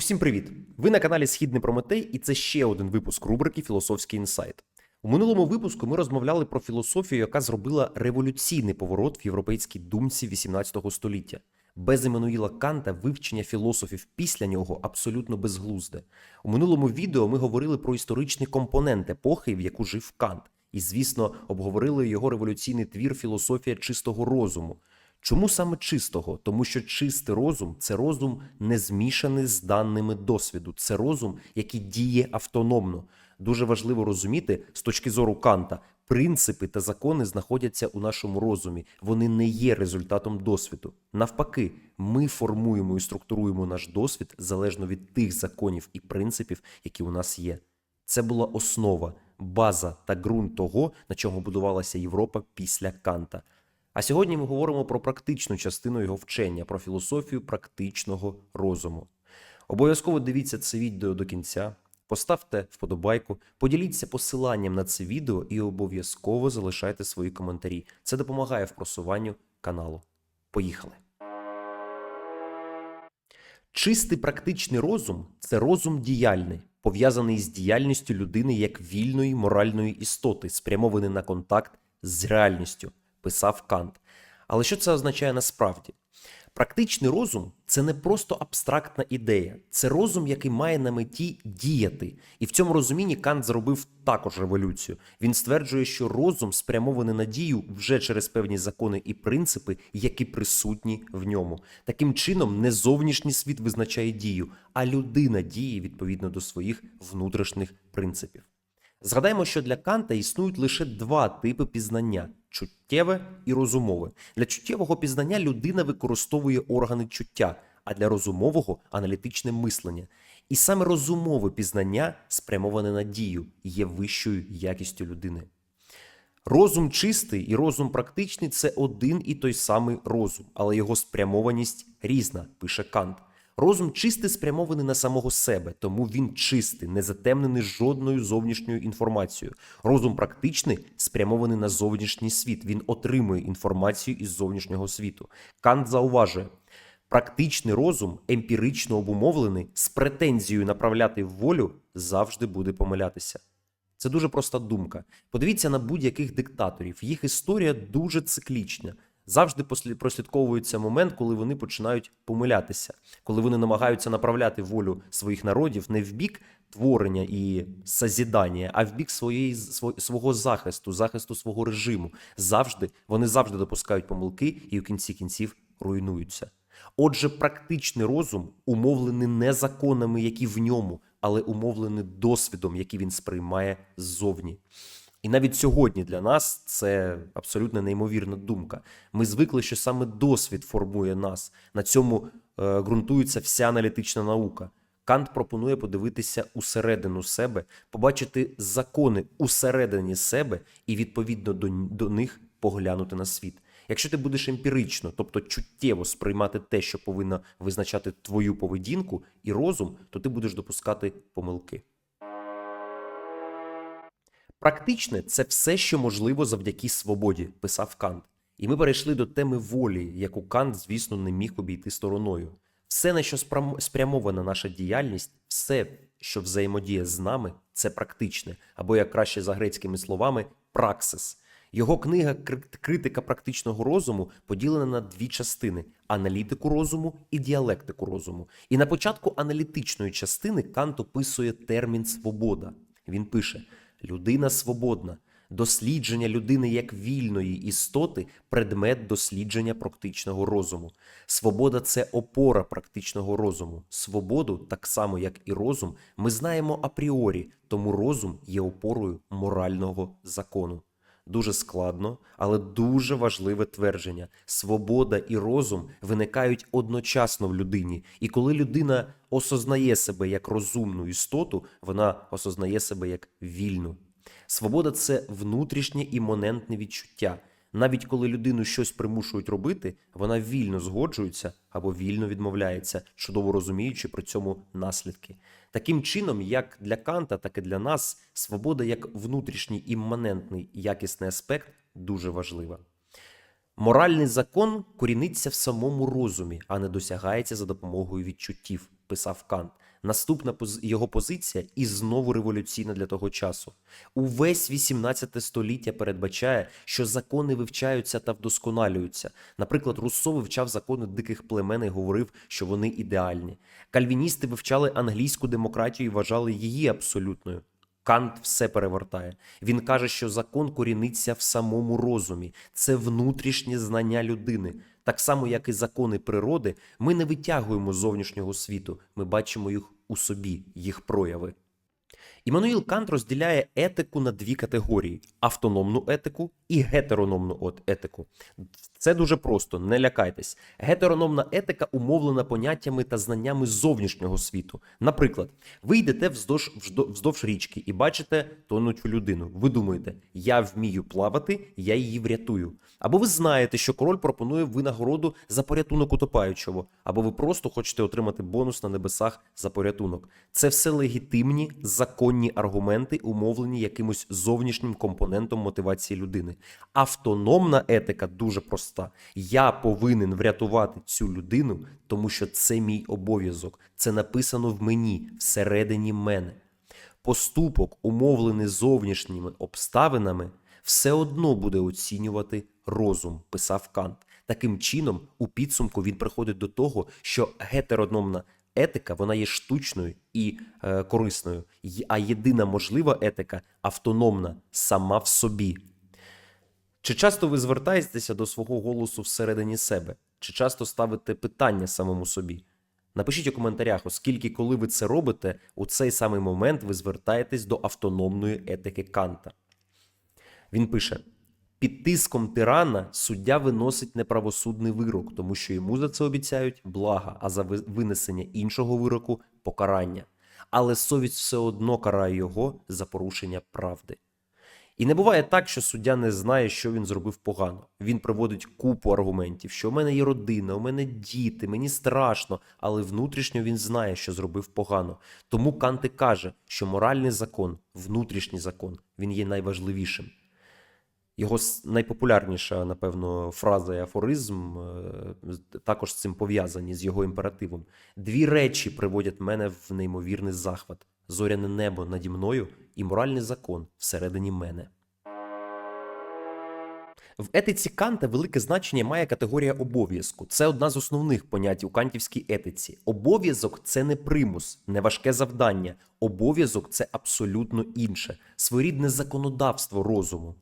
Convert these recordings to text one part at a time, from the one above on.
Усім привіт! Ви на каналі Східний Прометей, і це ще один випуск рубрики Філософський інсайт. У минулому випуску ми розмовляли про філософію, яка зробила революційний поворот в європейській думці 18 століття. Без Еммануїла Канта вивчення філософів після нього абсолютно безглузде. У минулому відео ми говорили про історичний компонент епохи, в яку жив Кант, і, звісно, обговорили його революційний твір Філософія чистого розуму. Чому саме чистого? Тому що чистий розум це розум не змішаний з даними досвіду, це розум, який діє автономно. Дуже важливо розуміти з точки зору Канта, принципи та закони знаходяться у нашому розумі, вони не є результатом досвіду. Навпаки, ми формуємо і структуруємо наш досвід залежно від тих законів і принципів, які у нас є. Це була основа, база та ґрунт того, на чому будувалася Європа після Канта. А сьогодні ми говоримо про практичну частину його вчення, про філософію практичного розуму. Обов'язково дивіться це відео до кінця, поставте вподобайку, поділіться посиланням на це відео і обов'язково залишайте свої коментарі. Це допомагає в просуванню каналу. Поїхали! Чистий практичний розум це розум діяльний, пов'язаний з діяльністю людини як вільної моральної істоти, спрямований на контакт з реальністю, писав Кант. Але що це означає насправді? Практичний розум це не просто абстрактна ідея, це розум, який має на меті діяти. І в цьому розумінні Кант зробив також революцію. Він стверджує, що розум спрямований на дію вже через певні закони і принципи, які присутні в ньому. Таким чином, не зовнішній світ визначає дію, а людина діє відповідно до своїх внутрішніх принципів. Згадаємо, що для Канта існують лише два типи пізнання чуттєве і розумове. Для чуттєвого пізнання людина використовує органи чуття, а для розумового аналітичне мислення. І саме розумове пізнання, спрямоване на дію, є вищою якістю людини. Розум чистий і розум практичний це один і той самий розум, але його спрямованість різна, пише Кант. Розум чистий спрямований на самого себе, тому він чистий, не затемнений жодною зовнішньою інформацією. Розум практичний спрямований на зовнішній світ. Він отримує інформацію із зовнішнього світу. Кант зауважує. Практичний розум, емпірично обумовлений, з претензією направляти волю, завжди буде помилятися. Це дуже проста думка. Подивіться на будь-яких диктаторів. Їх історія дуже циклічна. Завжди прослідковується момент, коли вони починають помилятися, коли вони намагаються направляти волю своїх народів не в бік творення і созідання, а в бік своєї сво- свого захисту, захисту свого режиму. Завжди вони завжди допускають помилки і в кінці кінців руйнуються. Отже, практичний розум умовлений не законами, які в ньому, але умовлений досвідом, який він сприймає ззовні. І навіть сьогодні для нас це абсолютно неймовірна думка. Ми звикли, що саме досвід формує нас. На цьому е, ґрунтується вся аналітична наука. Кант пропонує подивитися усередину себе, побачити закони усередині себе і відповідно до, до них поглянути на світ. Якщо ти будеш емпірично, тобто чуттєво сприймати те, що повинно визначати твою поведінку і розум, то ти будеш допускати помилки. Практичне це все, що можливо завдяки свободі, писав Кант. І ми перейшли до теми волі, яку Кант, звісно, не міг обійти стороною. Все, на що спрямована наша діяльність, все, що взаємодіє з нами, це практичне, або як краще за грецькими словами, праксис. Його книга Критика практичного розуму поділена на дві частини: аналітику розуму і діалектику розуму. І на початку аналітичної частини Кант описує термін свобода. Він пише: людина свободна. Дослідження людини як вільної істоти предмет дослідження практичного розуму. Свобода це опора практичного розуму. Свободу, так само як і розум, ми знаємо апріорі, тому розум є опорою морального закону. Дуже складно, але дуже важливе твердження. Свобода і розум виникають одночасно в людині. І коли людина осознає себе як розумну істоту, вона осознає себе як вільну. Свобода це внутрішнє імонентне відчуття. Навіть коли людину щось примушують робити, вона вільно згоджується або вільно відмовляється, чудово розуміючи при цьому наслідки. Таким чином, як для Канта, так і для нас, свобода як внутрішній імманентний якісний аспект дуже важлива. Моральний закон коріниться в самому розумі, а не досягається за допомогою відчуттів, писав Кант. Наступна його позиція і знову революційна для того часу. Увесь 18 століття передбачає, що закони вивчаються та вдосконалюються. Наприклад, Руссо вивчав закони диких племен і говорив, що вони ідеальні. Кальвіністи вивчали англійську демократію і вважали її абсолютною. Кант все перевертає. Він каже, що закон коріниться в самому розумі. Це внутрішнє знання людини. Так само, як і закони природи, ми не витягуємо зовнішнього світу, ми бачимо їх у собі, їх прояви. Іммануїл Кант розділяє етику на дві категорії: автономну етику і гетерономну етику. Це дуже просто, не лякайтесь. Гетерономна етика умовлена поняттями та знаннями зовнішнього світу. Наприклад, ви йдете вздовж, вздовж річки і бачите тонучу людину. Ви думаєте, я вмію плавати, я її врятую. Або ви знаєте, що король пропонує винагороду за порятунок утопаючого, або ви просто хочете отримати бонус на небесах за порятунок. Це все легітимні законні аргументи, умовлені якимось зовнішнім компонентом мотивації людини. Автономна етика дуже проста. Я повинен врятувати цю людину, тому що це мій обов'язок. Це написано в мені, всередині мене. Поступок, умовлений зовнішніми обставинами, все одно буде оцінювати розум, писав Кант. Таким чином, у підсумку він приходить до того, що гетерономна етика вона є штучною і е, корисною, а єдина можлива етика автономна сама в собі. Чи часто ви звертаєтеся до свого голосу всередині себе? Чи часто ставите питання самому собі? Напишіть у коментарях, оскільки коли ви це робите, у цей самий момент ви звертаєтесь до автономної етики Канта. Він пише: під тиском тирана суддя виносить неправосудний вирок, тому що йому за це обіцяють блага, а за винесення іншого вироку покарання. Але совість все одно карає його за порушення правди. І не буває так, що суддя не знає, що він зробив погано. Він приводить купу аргументів, що у мене є родина, у мене діти, мені страшно, але внутрішньо він знає, що зробив погано. Тому Кант і каже, що моральний закон, внутрішній закон, він є найважливішим. Його найпопулярніша, напевно, фраза і афоризм е, також з цим пов'язані з його імперативом. Дві речі приводять мене в неймовірний захват: зоряне небо наді мною і моральний закон всередині мене. В етиці Канта велике значення має категорія обов'язку. Це одна з основних понять у кантівській етиці. Обов'язок це не примус, не важке завдання. Обов'язок це абсолютно інше, своєрідне законодавство розуму.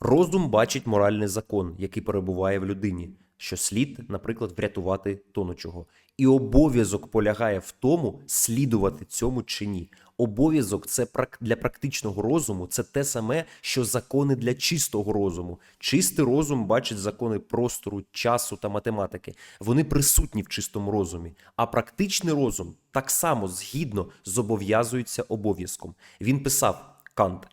Розум бачить моральний закон, який перебуває в людині, що слід, наприклад, врятувати тонучого. І обов'язок полягає в тому, слідувати цьому чи ні. Обов'язок це для практичного розуму, це те саме, що закони для чистого розуму. Чистий розум бачить закони простору, часу та математики. Вони присутні в чистому розумі. А практичний розум так само згідно зобов'язується обов'язком. Він писав Кант.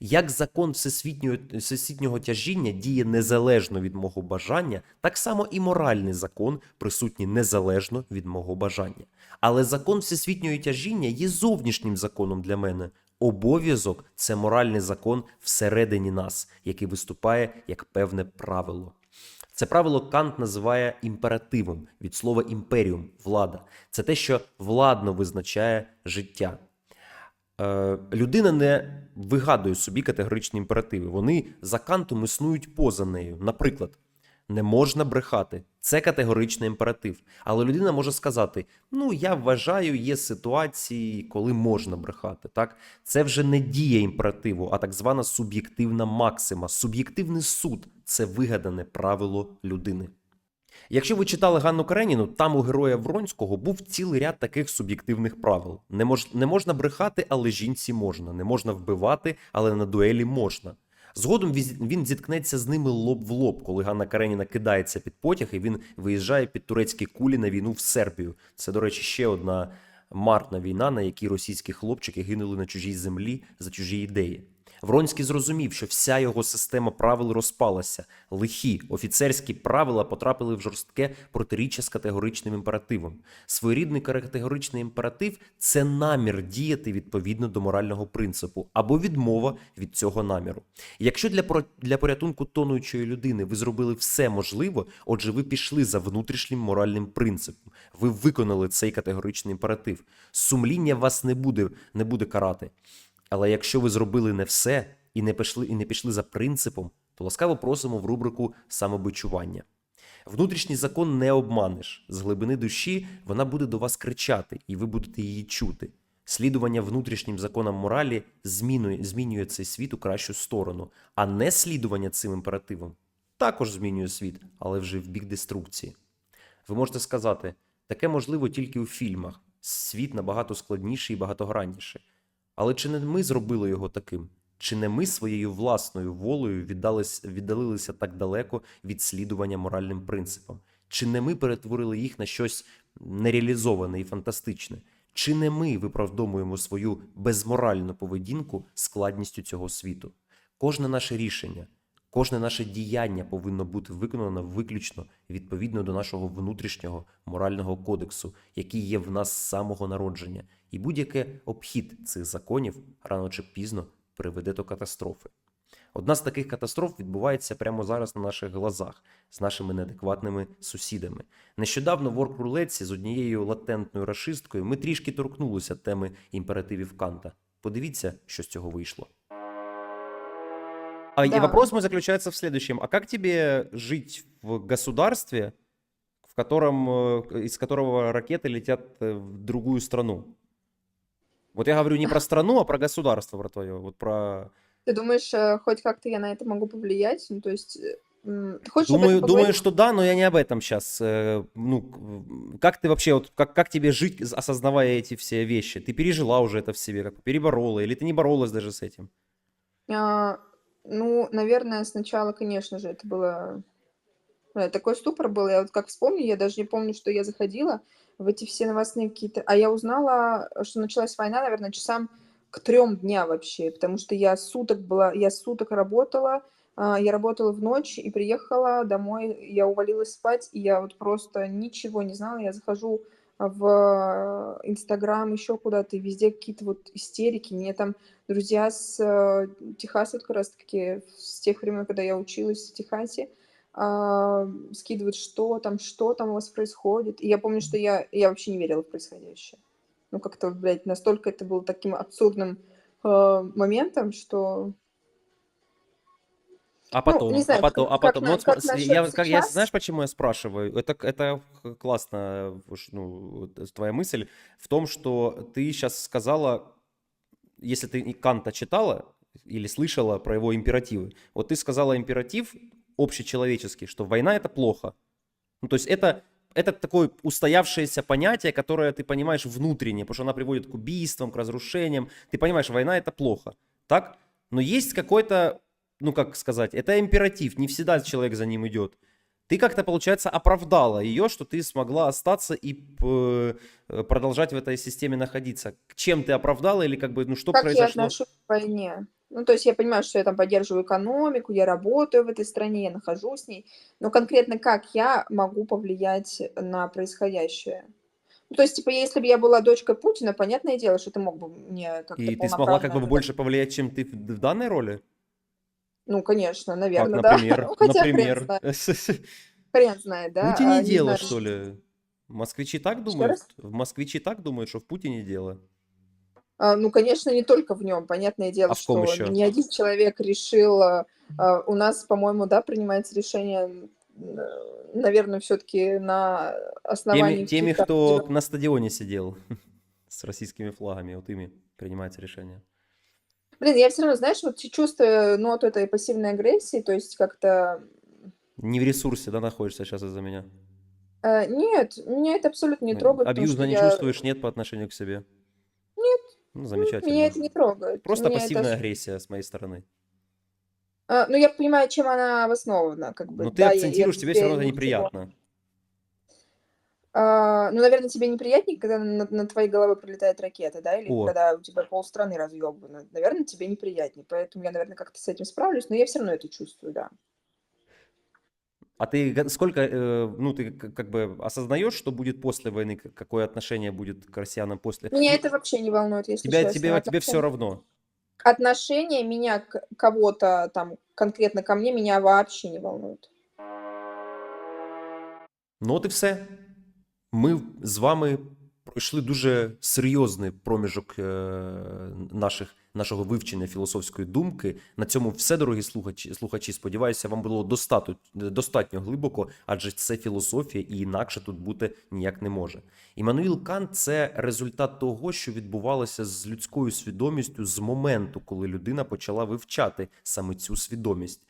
Як закон всесвітнього, всесвітнього тяжіння діє незалежно від мого бажання, так само і моральний закон присутній незалежно від мого бажання. Але закон всесвітнього тяжіння є зовнішнім законом для мене. Обов'язок це моральний закон всередині нас, який виступає як певне правило. Це правило Кант називає імперативом від слова імперіум влада. Це те, що владно визначає життя. Е, людина не вигадує собі категоричні імперативи. Вони за кантом існують поза нею. Наприклад, не можна брехати. Це категоричний імператив. Але людина може сказати: ну, я вважаю, є ситуації, коли можна брехати. Так? Це вже не дія імперативу, а так звана суб'єктивна максима. Суб'єктивний суд це вигадане правило людини. Якщо ви читали Ганну Кареніну, там у героя Вронського був цілий ряд таких суб'єктивних правил. Не, мож, не можна брехати, але жінці можна. Не можна вбивати, але на дуелі можна. Згодом він зіткнеться з ними лоб в лоб, коли Ганна Кареніна кидається під потяг і він виїжджає під турецькі кулі на війну в Сербію. Це, до речі, ще одна марна війна, на якій російські хлопчики гинули на чужій землі за чужі ідеї. Вронський зрозумів, що вся його система правил розпалася. Лихі офіцерські правила потрапили в жорстке протиріччя з категоричним імперативом. Своєрідний категоричний імператив це намір діяти відповідно до морального принципу або відмова від цього наміру. Якщо для, для порятунку тонуючої людини ви зробили все можливе, отже, ви пішли за внутрішнім моральним принципом. Ви виконали цей категоричний імператив. Сумління вас не буде, не буде карати. Але якщо ви зробили не все і не пішли, і не пішли за принципом, то ласкаво просимо в рубрику самобичування. Внутрішній закон не обманеш. З глибини душі вона буде до вас кричати, і ви будете її чути. Слідування внутрішнім законам моралі змінює, змінює цей світ у кращу сторону, а не слідування цим імперативам також змінює світ, але вже в бік деструкції. Ви можете сказати, таке можливо тільки у фільмах. Світ набагато складніший і багатогранніший. Але чи не ми зробили його таким? Чи не ми своєю власною волею віддалилися так далеко від слідування моральним принципам? Чи не ми перетворили їх на щось нереалізоване і фантастичне? Чи не ми виправдовуємо свою безморальну поведінку складністю цього світу? Кожне наше рішення, Кожне наше діяння повинно бути виконано виключно відповідно до нашого внутрішнього морального кодексу, який є в нас з самого народження, і будь-яке обхід цих законів рано чи пізно приведе до катастрофи. Одна з таких катастроф відбувається прямо зараз на наших глазах з нашими неадекватними сусідами. Нещодавно в оргрулетці з однією латентною рашисткою ми трішки торкнулися теми імперативів Канта. Подивіться, що з цього вийшло. А, И Да. вопрос мой заключается в следующем. А как тебе жить в государстве, в котором, э, из которого ракеты летят э, в другую страну? Вот я говорю не про страну, а про государство, про твое. Вот про... Ты думаешь, э, хоть как-то я на это могу повлиять? Ну, то есть, ты хочешь Думаю, думаю, что да, но я не об этом сейчас. Ну, как ты вообще, вот, как, как тебе жить, осознавая эти все вещи? Ты пережила уже это в себе, как переборола, или ты не боролась даже с этим? А, ну, наверное, сначала, конечно же, это было... э, Такой ступор был. Я вот как вспомню, я даже не помню, что я заходила в эти все новостные какие-то... А я узнала, что началась война, наверное, часам к трем дня вообще, потому что я суток была, я суток работала, а, я работала в ночь и приехала домой, я увалилась спать, и я вот просто ничего не знала. Я захожу в Инстаграм, еще куда-то, и везде какие-то вот истерики. Мне там друзья с э, Техаса, как раз-таки с тех времен, когда я училась в Техасе, а, скидывают, что там, что там у вас происходит. И я помню, что я, я вообще не верила в происходящее. Ну, как-то, блядь, настолько это было таким абсурдным э, моментом, что... А потом, не знаю, а потом, как- а как потом, ну, как см- насчет я, как, я, знаешь, почему я спрашиваю? Это, это классно, ну, вот твоя мысль в том, что ты сейчас сказала, если ты и Канта читала или слышала про его императивы, вот ты сказала императив общечеловеческий, что война это плохо. Ну, то есть это, это такое устоявшееся понятие, которое ты понимаешь внутренне, потому что она приводит к убийствам, к разрушениям. Ты понимаешь, война это плохо. Так? Но есть какой-то, ну как сказать, это императив, не всегда человек за ним идет. Ты как-то, получается, оправдала ее, что ты смогла остаться и э, продолжать в этой системе находиться. Чем ты оправдала или как бы, ну что как я произошло? отношусь к войне? Ну, то есть я понимаю, что я там поддерживаю экономику, я работаю в этой стране, я нахожусь в ней, но конкретно как я могу повлиять на происходящее? Ну, то есть, типа, если бы я была дочкой Путина, понятное дело, что ты мог бы мне как-то И ты смогла как бы больше повлиять, чем ты в данной роли? Ну, конечно, Как, наверное, да. например, Ну, Хотя хрен например. знает, хрен знает, да. Путине а, дело, знаю, что ли? Москвичи так думают? В москвичи так думают, что в Путине дело? А, Ну, конечно, не только в нем. Понятное дело, А в что еще? не один человек решил. а, У нас, по-моему, да, принимается решение, наверное, все-таки на основании Теми, теми, кто на стадионе сидел с российскими флагами, вот ими принимается решение. Блин, я все равно, знаешь, вот чувствую ноту этой пассивной агрессии, то есть как-то... Не в ресурсе, да, находишься сейчас из-за меня? э, Нет, меня это абсолютно не Ну, трогает. потому Абьюзно что не я- чувствуешь, нет, по отношению к себе? Нет. Ну, м, замечательно. Меня это не трогает. Просто Меня это пассивная ос- агрессия с моей стороны. А, Ну, я понимаю, чем она обоснована, как бы. Но ты да, я- я акцентируешь, тебе все тебе равно это ничего- неприятно. А, ну, наверное, тебе неприятнее, когда над, над твоей головой прилетает ракета, да? Или О. когда у тебя полстраны разъебано. Наверное, тебе неприятнее. Поэтому я, наверное, как-то с этим справлюсь, но я все равно это чувствую, да. А ты сколько, э, ну, ты как бы осознаешь, что будет после войны, какое отношение будет к россиянам после? Меня это вообще не волнует, если тебя, честно. тебе, тебе все равно. Отношение меня к кого-то там, конкретно ко мне, меня вообще не волнует. Ну от і все. Ми з вами пройшли дуже серйозний проміжок е, наших, нашого вивчення філософської думки. На цьому все, дорогі слухачі. слухачі. Сподіваюся, вам було достатньо, достатньо глибоко, адже це філософія і інакше тут бути ніяк не може. Іммануїл Кант це результат того, що відбувалося з людською свідомістю з моменту, коли людина почала вивчати саме цю свідомість.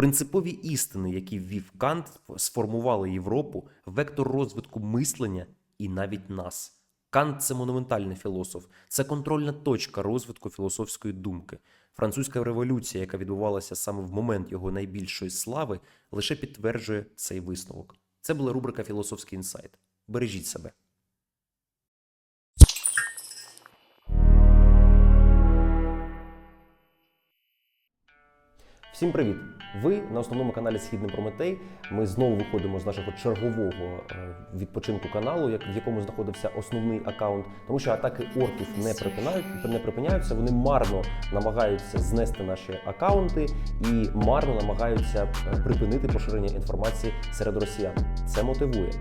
Принципові істини, які ввів Кант, сформували Європу, вектор розвитку мислення і навіть нас. Кант це монументальний філософ, це контрольна точка розвитку філософської думки. Французька революція, яка відбувалася саме в момент його найбільшої слави, лише підтверджує цей висновок. Це була рубрика Філософський інсайт. Бережіть себе. Всім привіт! Ви на основному каналі Східний Прометей. Ми знову виходимо з нашого чергового е, відпочинку каналу, в якому знаходився основний аккаунт, тому що атаки орків не припинають, не припиняються. Вони марно намагаються знести наші аккаунти і марно намагаються е, припинити поширення інформації серед росіян. Це мотивує.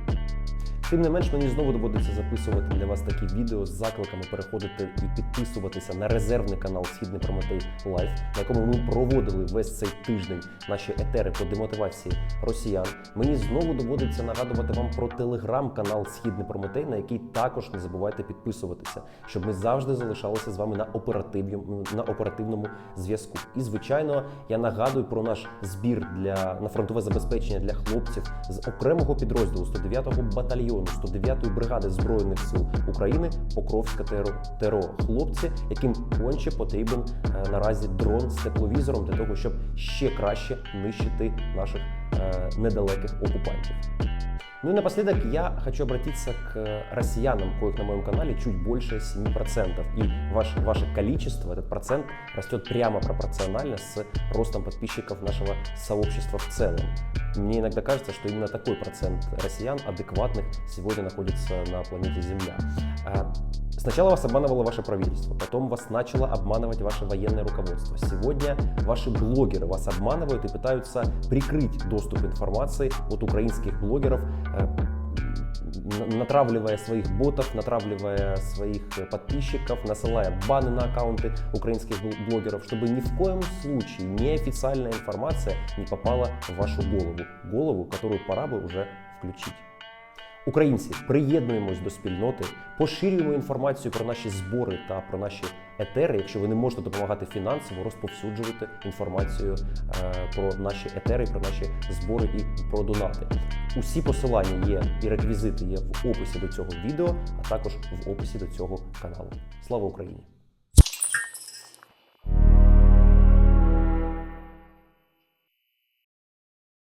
Тим не менш, мені знову доводиться записувати для вас такі відео з закликами переходити і підписуватися на резервний канал Східний Прометей Лайф, на якому ми проводили весь цей тиждень наші етери по демотивації росіян. Мені знову доводиться нагадувати вам про телеграм-канал Східний Прометей, на який також не забувайте підписуватися, щоб ми завжди залишалися з вами на оперативному на оперативному зв'язку. І звичайно, я нагадую про наш збір для на фронтове забезпечення для хлопців з окремого підрозділу 109-го батальйону 109-ї бригади збройних сил України Покровська ТРО. ТРО. Хлопці, яким конче потрібен е, наразі дрон з тепловізором для того, щоб ще краще нищити наших е, недалеких окупантів. Ну и напоследок я хочу обратиться к россиянам, коих на моем канале чуть больше 7%. И ваш, ваше количество, этот процент растет прямо пропорционально с ростом подписчиков нашего сообщества в целом. Мне иногда кажется, что именно такой процент россиян адекватных сегодня находится на планете Земля. Сначала вас обманывало ваше правительство, потом вас начало обманывать ваше военное руководство. Сегодня ваши блогеры вас обманывают и пытаются прикрыть доступ информации от украинских блогеров, э, натравливая своих ботов, натравливая своих э, подписчиков, насылая баны на аккаунты украинских бл- блогеров, чтобы ни в коем случае неофициальная информация не попала в вашу голову. Голову, которую пора бы уже включить. Українці, приєднуємось до спільноти, поширюємо інформацію про наші збори та про наші етери. Якщо ви не можете допомагати фінансово, розповсюджувати інформацію е, про наші етери, про наші збори і про донати. Усі посилання є і реквізити є в описі до цього відео, а також в описі до цього каналу. Слава Україні!